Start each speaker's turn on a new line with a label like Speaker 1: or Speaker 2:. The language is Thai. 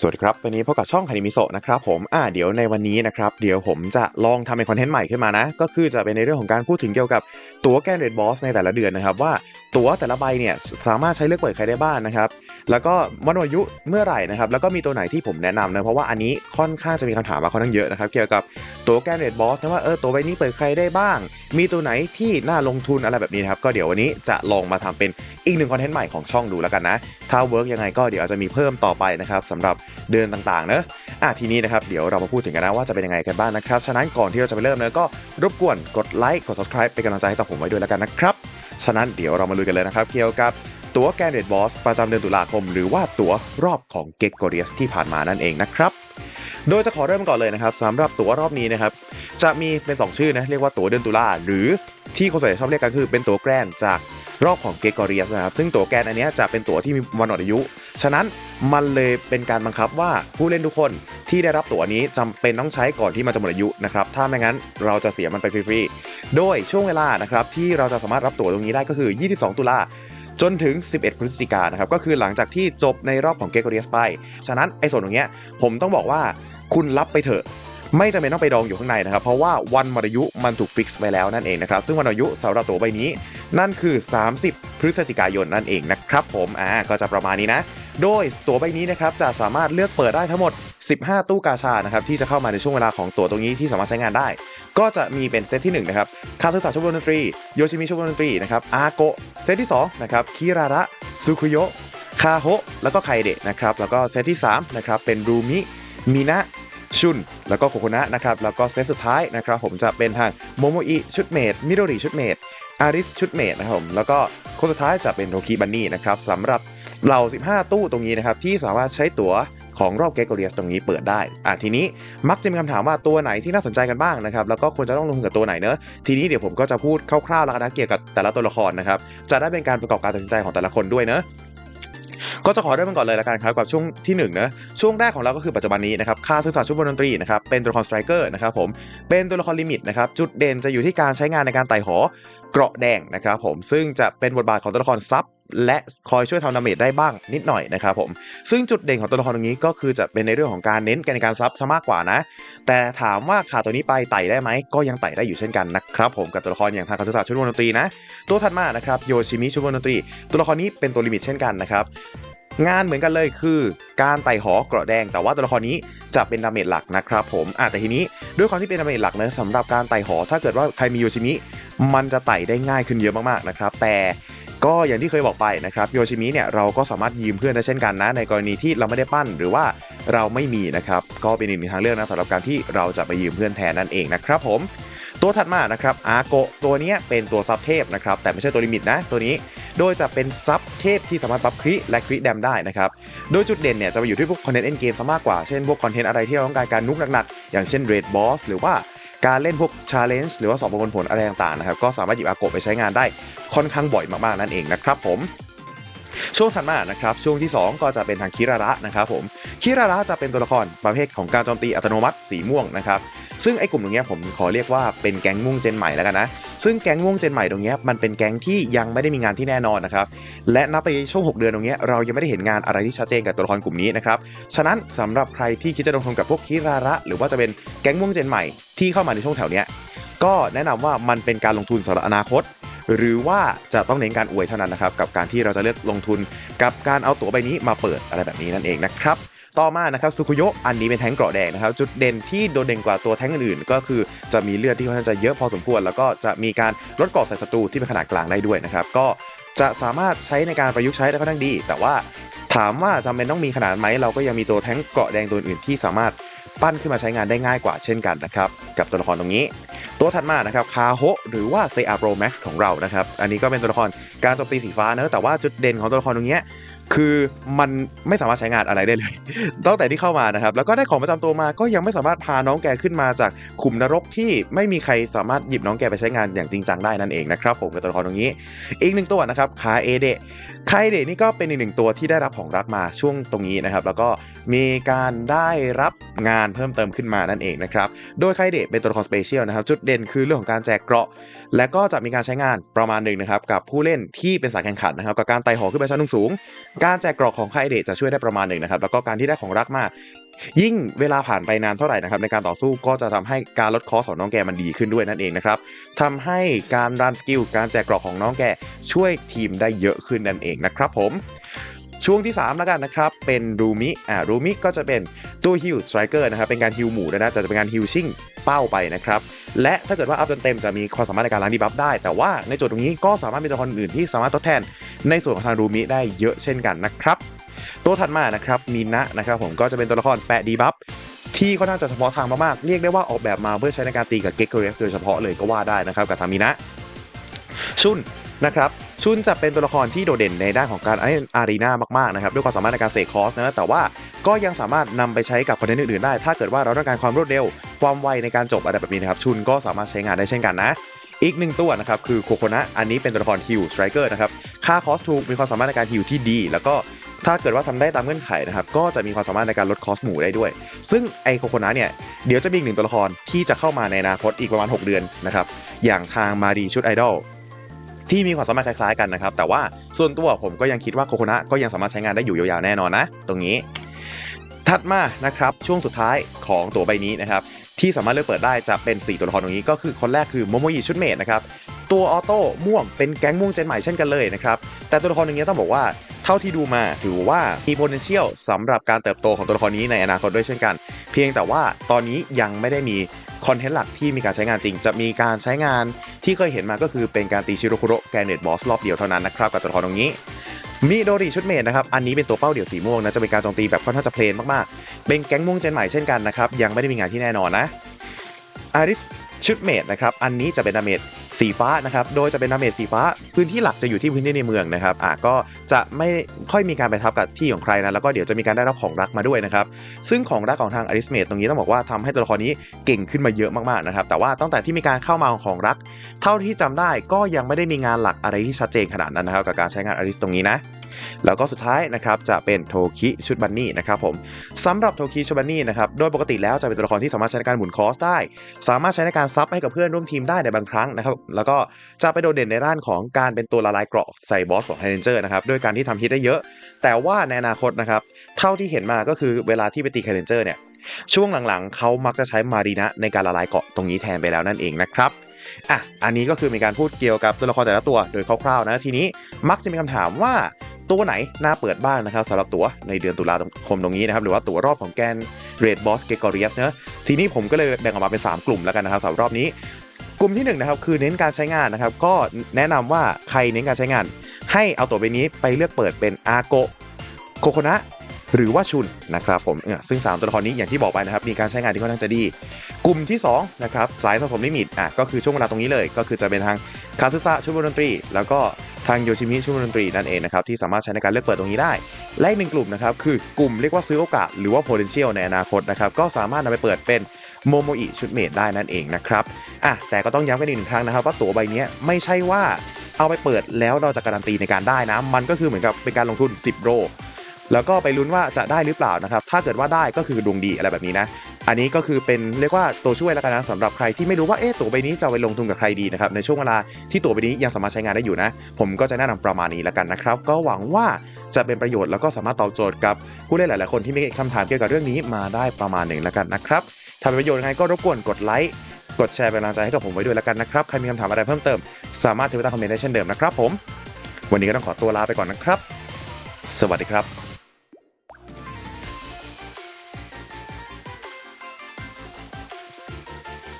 Speaker 1: สวัสดีครับ วันนี้พบกับช่องคานิมิโซะนะครับผม อ่า เดี๋ยวในวันนี้นะครับ เดี๋ยวผมจะลองทำเป็นคอนเทนต์ใหม่ขึ้นมานะ ก็คือจะเป็นในเรื่องของการพูดถึงเกี่ยวกับตั๋วแกนเรดบอสในแต่ละเดือนนะครับ ว่าตั๋วแต่ละใบเนี่ยสามารถใช้เลือกเปิดใครได้บ้างนะครับ แล้วก็วันอายุเมื่อไหร่นะครับ แล้วก็มีตัวไหนที่ผมแนะนำนะ เพราะว่าอันนี้ค่อนข้างจะมีคำถามมาค่อนข้างเยอะนะครับ เกี่ยวกับตั๋วแกนเรดบอสนะว่าเออตั๋วใบนี้เปิดใครได้บ้าง มีตัวไหนที่น่าลงทุนอะไรแบบนี้นะครับก็เดี๋ยววันนี้จะลองมาทำเป็นอีกหนึ่งคอนเทนต์ใหม่ของช่องดูแล้วกันนะถ้าเวิร์กยังไงก็เดี๋ยวอาจจะมีเพิ่มต่อไปนะครับสำหรับเดือนต่างๆเนอะอะทีนี้นะครับเดี๋ยวเรามาพูดถึงกันนะว่าจะเป็นยังไงกันบ้างนะครับ ฉะนั้นก่อนที่เราจะไปเริ่มเนอะก็รบกวนกดไลค์กด subscribe เป็นกำลังใจให้ต่อผมไว้ด้วยแล้วกันนะครับ ฉะนั้นเดี๋ยวเรามาลุยกันเลยนะครับเกี่ยวกับตั๋วแกนเรดบอสประจำเดือนตุลาคม หรือว่าตั๋วรอบของเกกโกเรียสที่ผ่านมานั่นเองนะครับโดยจะขอเริ่มก่อนเลยนะครับสำหรับตั๋วรอบนี้นะครับจะมีเป็น 2 ชื่อนะเรียกว่าตั๋วเดือนตุลาหรือที่คนส่วนใหญ่ชอบเรียกกันคือเป็นตั๋วแกรนจาก รอบของเกกโกเรียสนะครับซึ่งตั๋วแกนอันนี้จะเป็นตั๋วที่มีวันหมดอายุ ฉะนั้นมันเลยเป็นการบังคับว่าผู้เล่นทุกคนที่ได้รับตั๋วนี้จำเป็นต้องใช้ก่อนที่มันจะหมดอายุนะครับถ้าไม่งั้นเราจะเสียมันไปฟรีๆโดยช่วงเวลานะครับที่เราจะสามารถรับตั๋วตรงนี้ได้ก็คือ 22 ตุลาจนถึง 11 พฤศจิกายนนะครับก็คือหลังจากที่จบในรอบของเกกโกเรียสไป ฉะนั้นไอ้ส่วนตรงเนี้ยผมต้องบอกว่าคุณรับไปเถอะ ไม่จำเป็นต้องไปดองอยู่ข้างในนะครับ เพราะว่าวันมดอายุมันถูกฟิกซ์ไว้แล้วนั่นเองนะครับ ซึ่งวันอายุสำหรับตัวใบนี้ นั่นคือ 30 พฤศจิกายนนั่นเองนะครับผมอ่าก็จะประมาณนี้นะ โดยตั๋วใบนี้นะครับจะสามารถเลือกเปิดได้ทั้งหมด 15 ตู้กาชานะครับที่จะเข้ามาในช่วงเวลาของตั๋วตรงนี้ที่สามารถใช้งานได้ ก็จะมีเป็นเซตที่1นะครับคาซึสะชุบดนตรีโยชิมิชุบดนตรีนะครับอาโกะเซตที่2นะครับคิราระซุคุโยคาโฮแล้วก็ไคเดะนะครับแล้วก็เซตที่3นะครับเป็นรูมิมินะชุน แล้วก็โคโคนะนะครับแล้วก็เซตสุดท้ายนะครับผมจะเป็นทางโมโมอิชุดเมดมิโดริชุดเมดอาริสชุดเมดนะครับผมแล้วก็คนสุดท้ายจะเป็นโทคิบันนี่นะครับสำหรับเหล่า 15 ตู้ตรงนี้นะครับที่สามารถใช้ตั๋วของรอบเกโกเรียสตรงนี้เปิดได้อะทีนี้มักจะมีคำถามว่าตัวไหนที่น่าสนใจกันบ้างนะครับ แล้วก็ควรจะต้องลงทุนกับตัวไหนเนอะทีนี้เดี๋ยวผมก็จะพูดคร่าวๆแล้วนะเกี่ยวกับแต่ละตัวละครนะครับ จะได้เป็นการประกอบการตัดสินใจของแต่ละคนด้วยเนอะ ก็จะขอเริ่มกันก่อนเลยละกันครับกับช่วงที่1เนอะช่วงแรกของเราก็คือปัจจุบันนี้นะครับค่าศึกษาชุดบนดนตรีนะครับเป็นตัวละครสไตรเกอร์นะครับผมเป็นตัวละครลิมิตนะครับจุดเด่นจะอยู่ที่การใช้งานในการไต่หอเกราะแดงนะครับผมซึ่งจะเป็นบทบาทของตัวละครซับ และคอยช่วยทำดาเมจได้บ้างนิดหน่อยนะครับผม ซึ่งจุดเด่นของตัวละครตรงนี้ก็คือจะเป็นในเรื่องของการเน้นการในการซับซะมากกว่านะ แต่ถามว่าขาดตัวนี้ไปไต่ได้ไหมก็ยังไต่ได้อยู่เช่นกันนะครับผมกับตัวละครอย่างทางคาสึสะชุดบนดนตรีนะ ตัวถัดมานะครับโยชิมิชุดบนดนตรี ตัวละครนี้เป็นตัวลิมิตเช่นกันนะครับงานเหมือนกันเลยคือการไต่หอเกราะแดง แต่ว่าตัวละครนี้จะเป็นดาเมจหลักนะครับผมอะแต่ทีนี้ด้วยความที่เป็นดาเมจหลักนะสำหรับการไต่หอ ถ้าเกิดว่าใครมีโยชิมิมันจะไต่ได้ง่ายขึ้นเยอะมากๆนะครับแต่ ก็อย่างที่เคยบอกไปนะครับโยชิมิเนี่ยเราก็สามารถยืมเพื่อนได้เช่นกันนะในกรณีที่เราไม่ได้ปั้นหรือว่าเราไม่มีนะครับก็เป็นอีกหนึ่งทางเลือกนะสำหรับการที่เราจะไปยืมเพื่อนแทนนั่นเองนะครับผมตัวถัดมานะครับอาโกตัวนี้เป็นตัวซับเทพนะครับแต่ไม่ใช่ตัวลิมิตนะตัวนี้โดยจะเป็นซับเทพที่สามารถปรับคริและคริแดมได้นะครับโดยจุดเด่นเนี่ยจะไปอยู่ที่พวกคอนเทนต์เอ็นเกมซะมากกว่าเช่นพวกคอนเทนต์อะไรที่เราต้องการการนุกหนักๆอย่างเช่นเรดบอสหรือว่า การเล่นพวกชาเลนจ์หรือว่าสอบประมวลผลอะไรต่างๆนะครับก็สามารถหยิบอาโกะไปใช้งานได้ค่อนข้างบ่อยมากๆนั่นเองนะครับผมช่วงถัดมานะครับช่วงที่ 2 ก็จะเป็นทางคิราระนะครับผมคิราระจะเป็นตัวละครประเภทของการโจมตีอัตโนมัติสีม่วงนะครับ ซึ่งไอ้กลุ่มตรงนี้ผมขอเรียกว่าเป็นแก๊งม่วงเจนใหม่แล้วกันนะ ซึ่งแก๊งม่วงเจนใหม่ตรงนี้มันเป็นแก๊งที่ยังไม่ได้มีงานที่แน่นอนนะครับ และนับไปช่วง 6 เดือนตรงนี้เรายังไม่ได้เห็นงานอะไรที่ชัดเจนกับตัวละครกลุ่มนี้นะครับ ฉะนั้นสำหรับใครที่คิดจะลงทุนกับพวกคิราระ หรือว่าจะเป็นแก๊งม่วงเจนใหม่ที่เข้ามาในช่วงแถวเนี้ยก็แนะนำว่ามันเป็นการลงทุนสำหรับอนาคตหรือว่าจะต้องเน้นการอวยเท่านั้นนะครับ กับการที่เราจะเลือกลงทุนกับการเอาตั๋วใบนี้มาเปิดอะไรแบบนี้นั่นเองนะครับ ต่อมานะครับซุคุโยอันนี้เป็นแท้งเกราะแดงนะครับ จุดเด่นที่โดดเด่นกว่าตัวแท้งอื่นๆ ก็คือจะมีเลือดที่ค่อนข้างจะเยอะพอสมควร แล้วก็จะมีการลดเกราะใส่ศัตรูที่เป็นขนาดกลางได้ด้วยนะครับ ก็จะสามารถใช้ในการประยุกต์ใช้ได้ค่อนข้างดี แต่ว่าถามว่าจำเป็นต้องมีขนาดไหมเราก็ยังมีตัวแท้งเกราะแดงตัวอื่นที่สามารถปั้นขึ้นมาใช้งานได้ง่ายกว่าเช่นกันนะครับกับตัวละครตรงนี้ ตัวถัดมานะครับคาโฮหรือว่าเซอาโปรแม็กซ์ของเรานะครับอันนี้ก็เป็นตัวละครการโจมตีสีฟ้าเนอะแต่ว่าจุดเด่นของตัวละครตรงเนี้ย คือมันไม่สามารถใช้งานอะไรได้เลยตั้งแต่ที่เข้ามานะครับ แล้วก็ได้ของประจำตัวมาก็ยังไม่สามารถพาน้องแกขึ้นมาจากขุมนรกที่ไม่มีใครสามารถหยิบน้องแกไปใช้งานอย่างจริงจังได้นั่นเองนะครับผมกับตัวละครตรงนี้ อีกหนึ่งตัวนะครับคาเอเดะคาเอเดะนี่ก็เป็นอีกหนึ่งตัวที่ได้รับของรักมาช่วงตรงนี้นะครับ แล้วก็มีการได้รับงานเพิ่มเติมขึ้นมานั่นเองนะครับโดยคาเอเดะเป็นตัวละครสเปเชียลนะครับจุดเด่นคือเรื่องของการแจกเกราะ และก็จะมีการใช้งานประมาณหนึ่งนะครับกับผู้เล่นที่เป็นสายแข่งขันนะครับกับการไต่หอขึ้นไปชั้นสูงการแจกกรอกของค่ายเดจะช่วยได้ประมาณหนึ่งนะครับ แล้วก็การที่ได้ของรักมายิ่งเวลาผ่านไปนานเท่าไหร่นะครับในการต่อสู้ก็จะทำให้การลดคอสของน้องแกมันดีขึ้นด้วยนั่นเองนะครับทำให้การรันสกิลการแจกกรอกของน้องแกช่วยทีมได้เยอะขึ้นนั่นเองนะครับผมช่วงที่ 3 แล้วกันนะครับ เป็นรูมิ อ่ารูมิก็จะเป็นตัวฮิลสไตรเกอร์นะครับ เป็นการฮิลหมู่นะแต่จะเป็นการฮิลชิ่งเป้าไปนะครับ และถ้าเกิดว่าอัพจนเต็มจะมีความสามารถในการล้างดีบัฟได้ แต่ว่าในโจทย์ตรงนี้ก็สามารถมีตัวละครอื่นที่สามารถทดแทน ในส่วนของทางรูมิได้เยอะเช่นกันนะครับ ตัวถัดมานะครับมินะนะครับผมก็จะเป็นตัวละครแปะดีบัฟที่ค่อนข้างจะเฉพาะทางมากๆ เรียกได้ว่าออกแบบมาเพื่อใช้ในการตีกับเก k เกอร์เรสโดยเฉพาะเลยก็ว่าได้นะครับกับทางมินะ ชุนนะครับชุนจะเป็นตัวละครที่โดดเด่นในด้านของการเล่นอารีนามากๆนะครับด้วยความสามารถในการเสกคอสนะแต่ว่าก็ยังสามารถนำไปใช้กับคอนเทนต์อื่นๆได้ ถ้าเกิดว่าเราต้องการความรวดเร็ว ความไวในการจบอะไรแบบนี้นะครับชุนก็สามารถใช้งานได้เช่นกันนะ อีกหนึ่งตัวนะครับคือโคโคนะอันนี้เป็นตัวละครฮิลสไตรเกอร์นะครับค่าคอสถูกมีความสามารถในการฮิลที่ดี แล้วก็ถ้าเกิดว่าทำได้ตามเงื่อนไขนะครับก็จะมีความสามารถในการลดคอสหมู่ได้ด้วย ซึ่งไอโคโคนะเนี่ยเดี๋ยวจะมีอีกหนึ่งตัวละครที่จะเข้ามาในอนาคตอีกประมาณ 6 เดือนนะครับอย่างทางมารีชุดไอดอลที่มีความสามารถคล้ายๆกันนะครับแต่ว่าส่วนตัวผมก็ยังคิดว่าโคโคนะก็ยังสามารถใช้งานได้อยู่ยาวๆแน่นอนนะ ตรงนี้ถัดมานะครับช่วงสุดท้ายของตัวใบนี้นะครับ ที่สามารถเลือกเปิดได้จะเป็น 4 ตัวละครตรงนี้ก็คือคนแรกคือโมโมยิชุดเมดนะครับตัวออโต้ม่วงเป็นแก๊งม่วงเจนใหม่เช่นกันเลยนะครับแต่ตัวละครอย่งนี้ต้องบอกว่าเท่าที่ดูมาถือว่ามี potential สำหรับการเติบโตของตัวละครนี้ในอนาคตด้วยเช่นกัน เพียงแต่ว่าตอนนี้ยังไม่ได้มีคอนเทนต์หลักที่มีการใช้งานจริง จะมีการใช้งานที่เคยเห็นมาก็คือเป็นการตีชิโรคุโรแกนเนตบอสรอบเดียวเท่านั้นนะครับกับตัวละครตรงนี้ มีโดริชุดเมดนะครับ อันนี้เป็นตัวเป้าเดี่ยวสีม่วงนะ จะเป็นการโจมตีแบบค่อนข้างจะเพลนมากๆ เป็นแก๊งม่วงเจนใหม่เช่นกันนะครับ ยังไม่ได้มีงานที่แน่นอนนะอาริสชุดเมดนะครับ อันนี้จะเป็นดาเมจ สีฟ้านะครับ โดยจะเป็นดาเมจสีฟ้า พื้นที่หลักจะอยู่ที่พื้นที่ในเมืองนะครับ อะก็จะไม่ค่อยมีการไปทับกับที่ของใครนะ แล้วก็เดี๋ยวจะมีการได้รับของรักมาด้วยนะครับ ซึ่งของรักของทางอาริสเมดตรงนี้ต้องบอกว่าทำให้ตัวละครนี้เก่งขึ้นมาเยอะมากๆนะครับ แต่ว่าตั้งแต่ที่มีการเข้ามาของของรัก เท่าที่จำได้ก็ยังไม่ได้มีงานหลักอะไรที่ชัดเจนขนาดนั้นนะครับกับการใช้งานอาริสตรงนี้นะ แล้วก็สุดท้ายนะครับจะเป็นโทคิชุดบันนี่นะครับผมสำหรับโทคิชุดบันนี่นะครับโดยปกติแล้วจะเป็นตัวละครที่สามารถใช้ในการหมุนคอสได้ สามารถใช้ในการซับให้กับเพื่อนร่วมทีมได้ในบางครั้งนะครับแล้วก็จะไปโดดเด่นในด้านของการเป็นตัวละลายเกราะใส่บอสของไฮเรนเจอร์นะครับด้วยการที่ทำฮิตได้เยอะ แต่ว่าในอนาคตนะครับเท่าที่เห็นมาก็คือเวลาที่ไปตีไฮเรนเจอร์เนี่ยช่วงหลังๆ เขามักจะใช้มารีนะในการละลายเกราะตรงนี้แทนไปแล้วนั่นเองนะครับอะอันนี้ก็คือมีการพูดเกี่ยวกับตัวละครแต่ละตัวโดยคร่าวๆนะทีนี้มักจะมีคำถามว่า ตัวไหนน่าเปิดบ้างนะครับสำหรับตั๋วในเดือนตุลาคมตรงนี้นะครับหรือว่าตั๋วรอบของแกนเรดบอสเกกอริสนะทีนี้ผมก็เลยแบ่งออกมาเป็น 3 กลุ่มแล้วกันนะครับสำหรับรอบนี้ กลุ่มที่1นะครับคือเน้นการใช้งานนะครับก็แนะนำว่าใครเน้นการใช้งาน ให้เอาตั๋วใบนี้ไปเลือกเปิดเป็นอาโกโคโคนะหรือว่าชุนนะครับผมเนี่ยซึ่ง 3 ตัวละครนี้อย่างที่บอกไปนะครับมีการใช้งานที่ค่อนข้างจะดี กลุ่มที่2นะครับสายสะสมลิมิตอะก็คือช่วงเวลาตรงนี้เลย ก็คือจะเป็นทางคาซึซะชุดดนตรี แล้วก็ ทางโยชิมิชุดดนตรีนั่นเองนะครับที่สามารถใช้ในการเลือกเปิดตรงนี้ได้ และอีกหนึ่งกลุ่มนะครับคือกลุ่มเรียกว่าซื้อโอกาสหรือว่า potential ในอนาคตนะครับก็สามารถนำไปเปิดเป็นโมโมอิชุดเมดได้นั่นเองนะครับอะแต่ก็ต้องย้ำกันอีกหนึ่งครั้งนะครับว่าตั๋วใบนี้ไม่ใช่ว่าเอาไปเปิดแล้วเราจะการันตีในการได้นะ มันก็คือเหมือนกับเป็นการลงทุน 10 โรแล้วก็ไปลุ้นว่าจะได้หรือเปล่านะครับ ถ้าเกิดว่าได้ก็คือดวงดีอะไรแบบนี้นะ อันนี้ก็คือเป็นเรียกว่าตัวช่วยแล้วกันนะสำหรับใครที่ไม่รู้ว่าเอ๊ะตั๋วใบนี้จะไปลงทุนกับใครดีนะครับในช่วงเวลาที่ตั๋วใบนี้ยังสามารถใช้งานได้อยู่นะ ผมก็จะแนะนำประมาณนี้แล้วกันนะครับ ก็หวังว่าจะเป็นประโยชน์แล้วก็สามารถตอบโจทย์กับผู้เล่นหลาย ๆ คนที่มีคำถามเกี่ยวกับเรื่องนี้มาได้ประมาณหนึ่งแล้วกันนะครับถ้าเป็นประโยชน์ยังไงก็รบกวนกดไลค์กดแชร์เป็นกำลังใจให้กับผมไว้ด้วยแล้วกันนะครับใครมีคำถามอะไรเพิ่มเติม สามารถทิ้งไว้ใต้คอมเมนต์ได้เช่นเดิมนะครับผม วันนี้ก็ต้องขอตัวลาไปก่อนนะครับ สวัสดีครับ